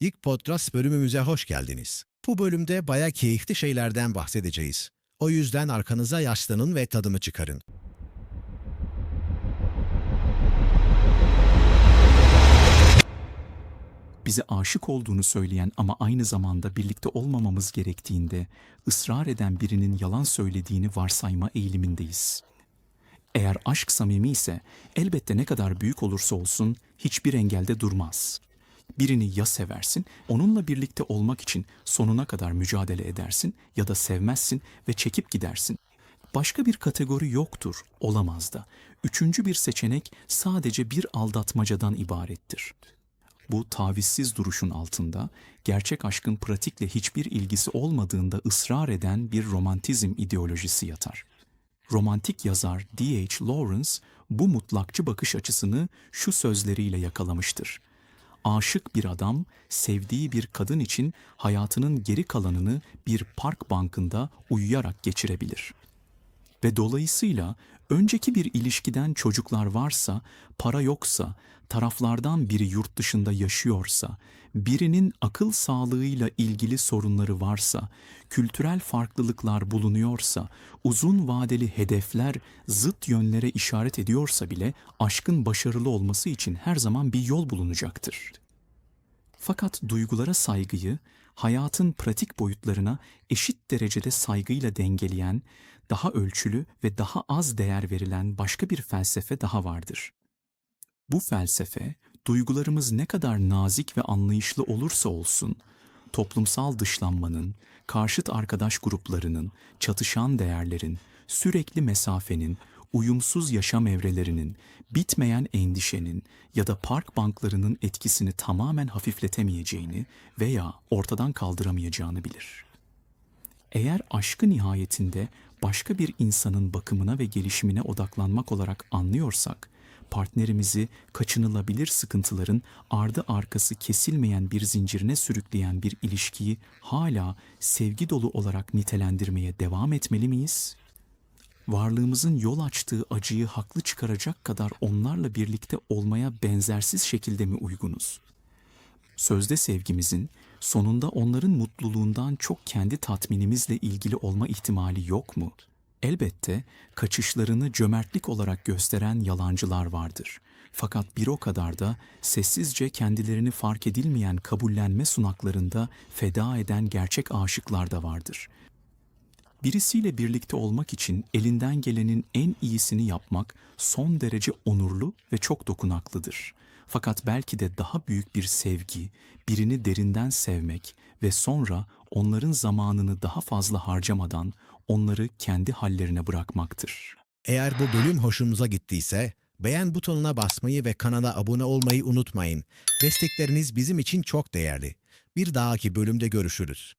İlk podcast bölümümüze hoş geldiniz. Bu bölümde baya keyifli şeylerden bahsedeceğiz. O yüzden arkanıza yaslanın ve tadımı çıkarın. bize aşık olduğunu söyleyen ama aynı zamanda birlikte olmamamız gerektiğinde ısrar eden birinin yalan söylediğini varsayma eğilimindeyiz. Eğer aşk samimi ise elbette ne kadar büyük olursa olsun hiçbir engelde durmaz. Birini ya seversin, onunla birlikte olmak için sonuna kadar mücadele edersin ya da sevmezsin ve çekip gidersin. Başka bir kategori yoktur, olamaz da. Üçüncü bir seçenek sadece bir aldatmacadan ibarettir. Bu tavizsiz duruşun altında gerçek aşkın pratikle hiçbir ilgisi olmadığında ısrar eden bir romantizm ideolojisi yatar. Romantik yazar D.H. Lawrence bu mutlakçı bakış açısını şu sözleriyle yakalamıştır. Aşık bir adam sevdiği bir kadın için hayatının geri kalanını bir park bankında uyuyarak geçirebilir. Ve dolayısıyla önceki bir ilişkiden çocuklar varsa, para yoksa, taraflardan biri yurt dışında yaşıyorsa, birinin akıl sağlığıyla ilgili sorunları varsa, kültürel farklılıklar bulunuyorsa, uzun vadeli hedefler zıt yönlere işaret ediyorsa bile aşkın başarılı olması için her zaman bir yol bulunacaktır. Fakat duygulara saygıyı hayatın pratik boyutlarına eşit derecede saygıyla dengeleyen, daha ölçülü ve daha az değer verilen başka bir felsefe daha vardır. Bu felsefe, duygularımız ne kadar nazik ve anlayışlı olursa olsun, toplumsal dışlanmanın, karşıt arkadaş gruplarının, çatışan değerlerin, sürekli mesafenin, uyumsuz yaşam evrelerinin, bitmeyen endişenin ya da park banklarının etkisini tamamen hafifletemeyeceğini veya ortadan kaldıramayacağını bilir. Eğer aşkı nihayetinde başka bir insanın bakımına ve gelişimine odaklanmak olarak anlıyorsak, partnerimizi kaçınılabilir sıkıntıların ardı arkası kesilmeyen bir zincirine sürükleyen bir ilişkiyi hala sevgi dolu olarak nitelendirmeye devam etmeli miyiz? Varlığımızın yol açtığı acıyı haklı çıkaracak kadar onlarla birlikte olmaya benzersiz şekilde mi uygunuz? Sözde sevgimizin sonunda onların mutluluğundan çok kendi tatminimizle ilgili olma ihtimali yok mu? Elbette kaçışlarını cömertlik olarak gösteren yalancılar vardır. Fakat bir o kadar da sessizce kendilerini fark edilmeyen kabullenme sunaklarında feda eden gerçek aşıklar da vardır.'' Birisiyle birlikte olmak için elinden gelenin en iyisini yapmak son derece onurlu ve çok dokunaklıdır. Fakat belki de daha büyük bir sevgi, birini derinden sevmek ve sonra onların zamanını daha fazla harcamadan onları kendi hallerine bırakmaktır. Eğer bu bölüm hoşunuza gittiyse beğen butonuna basmayı ve kanala abone olmayı unutmayın. Destekleriniz bizim için çok değerli. Bir dahaki bölümde görüşürüz.